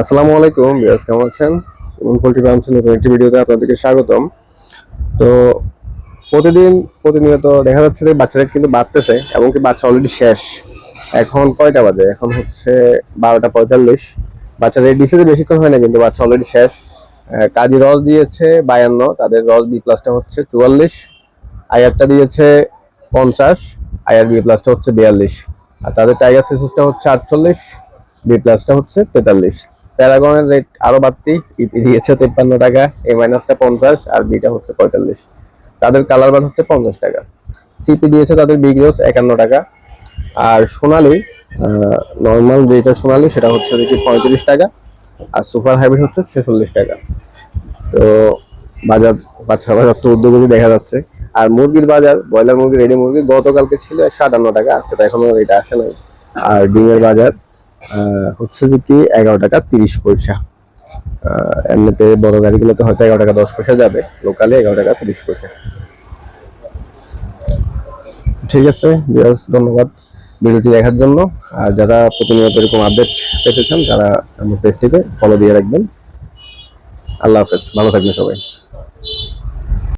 আসসালামু আলাইকুম বিয়াস কেমন আছেন? পোলট্রি ফার্ম নতুন একটি ভিডিওতে আপনাদেরকে স্বাগতম। তো প্রতিদিন প্রতিনিয়ত দেখা যাচ্ছে যে বাচ্চারা কিন্তু বাড়তেছে এমনকি বাচ্চা অলরেডি শেষ। এখন কয়টা বাজে? এখন হচ্ছে বারোটা পঁয়তাল্লিশ। বাচ্চারা ডিসিতে বেশিক্ষণ হয় না, কিন্তু বাচ্চা অলরেডি শেষ। কাজী রস দিয়েছে বায়ান্ন, তাদের রস বি প্লাসটা হচ্ছে চুয়াল্লিশ। আয়ারটা দিয়েছে পঞ্চাশ, আয়ার বি প্লাসটা হচ্ছে বিয়াল্লিশ। আর তাদের টাইগার সিসুসটা হচ্ছে আটচল্লিশ বি প্লাসটা হচ্ছে তেতাল্লিশ। প্যারাগনের রেট আরও বাড়তি ইপি দিয়েছে তেপ্পান্ন টাকা এ মাইনাসটা পঞ্চাশ, আর বিটা হচ্ছে পঁয়তাল্লিশ। তাদের কালার বার হচ্ছে পঞ্চাশ টাকা। সিপি দিয়েছে তাদের বিগ্রোস একান্ন টাকা। আর সোনালি নর্মাল যেটা সোনালি, সেটা হচ্ছে দেখি পঁয়ত্রিশ টাকা, আর সুপার হাইব্রিড হচ্ছে ছেচল্লিশ টাকা। তো বাজার, বাচ্চা বাজার তো উদ্যোগতি দেখা যাচ্ছে। আর মুরগির বাজার, ব্রয়লার মুরগি রেডি মুরগি গতকালকে ছিল একশো আটান্ন টাকা, আজকে তো এখনও এটা আসে নাই। আর ডিমের বাজার হচ্ছে যে কি, এগারো টাকা তিরিশ পয়সা। এমনিতে বড় গাড়িগুলোতে হয়তো এগারো টাকা দশ পয়সা যাবে। লোকালে এগারো টাকা তিরিশ পয়সা। ঠিক আছে বিয়াস ধন্যবাদ ভিডিওটি দেখার জন্য। আর যারা প্রতিনিয়ত এরকম আপডেট পেতে চান, তারা আমার পেজটিকে ফলো দিয়ে রাখবেন। আল্লাহ হাফেজ, ভালো থাকবেন সবাই।